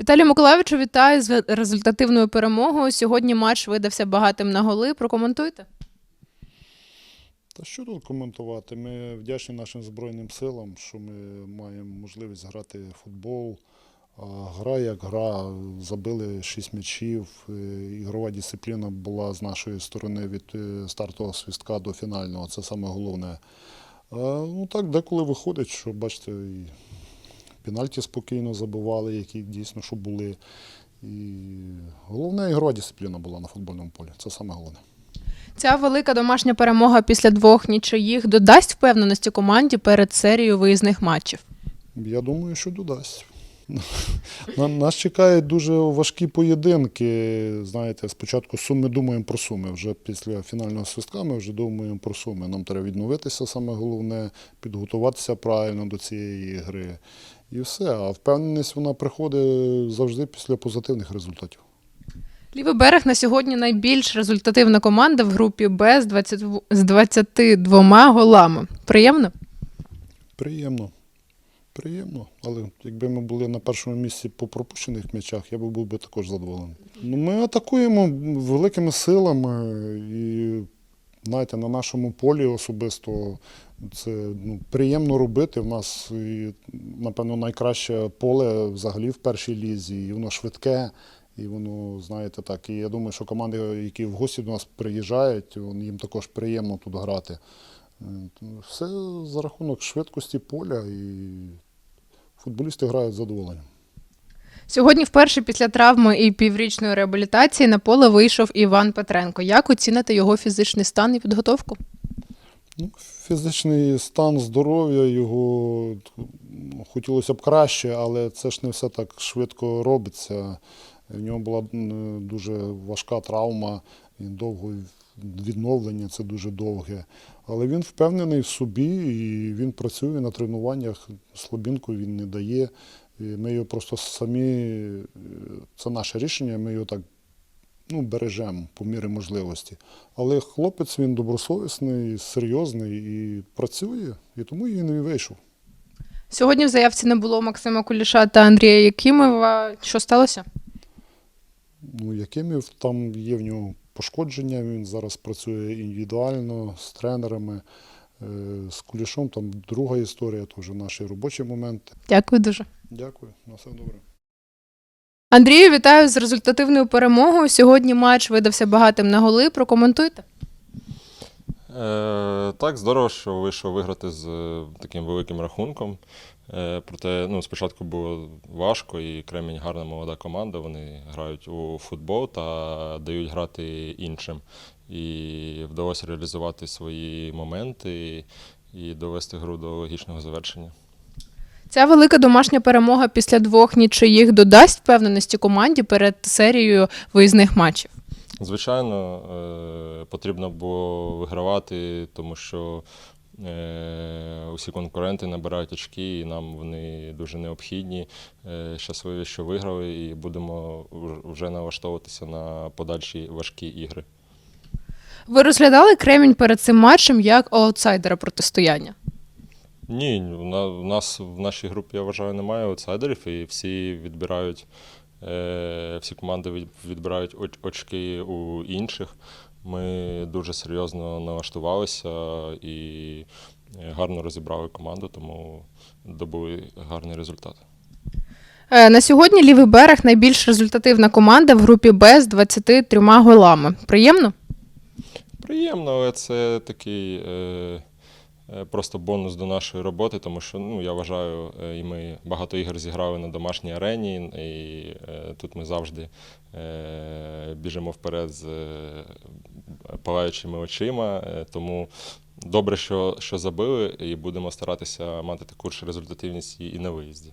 Віталій Миколаївичу, вітаю з результативною перемогою. Сьогодні матч видався багатим на голи. Прокоментуйте. Та що тут коментувати? Ми вдячні нашим Збройним силам, що ми маємо можливість грати в футбол. Гра як гра, забили 6 м'ячів. е, Ігрова дисципліна була з нашої сторони від е, стартового свістка до фінального. Це саме головне. Ну так, деколи виходить, що бачите, пенальті спокійно забивали, які дійсно що були. І головне ігрова дисципліна була на футбольному полі. Це саме головне. Ця велика домашня перемога після двох нічиїх додасть впевненості команді перед серією виїзних матчів. Я думаю, що додасть. На- Нас чекають дуже важкі поєдинки. Знаєте, спочатку суми думаємо про суми. Вже після фінального свистка ми вже думаємо про суми. Нам треба відновитися, саме головне, підготуватися правильно до цієї гри. І все. А впевненість вона приходить завжди після позитивних результатів. Лівий берег на сьогодні найбільш результативна команда в групі Б з 20 з 22 голами. Приємно? Приємно. Приємно, але якби ми були на першому місці по пропущених м'ячах, я би був би також задоволений. Ну, ми атакуємо великими силами і знаєте, на нашому полі особисто це ну, приємно робити. В нас, і, напевно, найкраще поле взагалі в першій лізі, і воно швидке. І воно, знаєте, так. І я думаю, що команди, які в гості до нас приїжджають, їм також приємно тут грати. Е, Все за рахунок швидкості поля і футболісти грають з задоволенням. Сьогодні вперше після травми і піврічної реабілітації на поле вийшов Іван Петренко. Як оціните його фізичний стан і підготовку? Ну, фізичний стан здоров'я його ну, хотілося б краще, але це ж не все так швидко робиться. В нього була дуже важка травма, він довго відновлення, це дуже довге. Але він впевнений в собі і він працює на тренуваннях, слабінку він не дає. І Ми його просто самі, це наше рішення, ми його так ну, бережемо по мірі можливості. Але хлопець він добросовісний, серйозний і працює, і тому він і вийшов. Сьогодні в заявці не було Максима Куліша та Андрія Якимова. Що сталося? Ну, Якимів там є в нього пошкодження, він зараз працює індивідуально з тренерами. Е, З Кулішом там друга історія, то вже наші робочі моменти. Дякую дуже. Дякую, на все добре. Андрію, вітаю з результативною перемогою. Сьогодні матч видався багатим на голи. Прокоментуйте. Е, так, здорово, що вийшов виграти з е, таким великим рахунком. Е, проте ну, спочатку було важко, і Кремінь гарна молода команда. Вони грають у футбол та дають грати іншим. І вдалося реалізувати свої моменти і довести гру до логічного завершення. Ця велика домашня перемога після двох нічиїх додасть впевненості команді перед серією виїзних матчів. Звичайно, е, потрібно було вигравати, тому що усі конкуренти набирають очки, і нам вони дуже необхідні. Е, щасливі, що виграли, і будемо вже налаштовуватися на подальші важкі ігри. Ви розглядали Кремінь перед цим матчем як аутсайдера протистояння? Ні, в нас в нашій групі, я вважаю, немає аутсайдерів, і всі відбирають, е, всі команди відбирають очки у інших. Ми дуже серйозно налаштувалися і гарно розібрали команду, тому добули гарний результат. Е, На сьогодні лівий берег найбільш результативна команда в групі Б з 23 голами. Приємно? Приємно, але це такий е, просто бонус до нашої роботи, тому що ну, я вважаю, е, і ми багато ігор зіграли на домашній арені, і е, тут ми завжди е, біжимо вперед з е, палаючими очима. Е, тому добре, що, що забили, і будемо старатися мати таку ж результативність і на виїзді.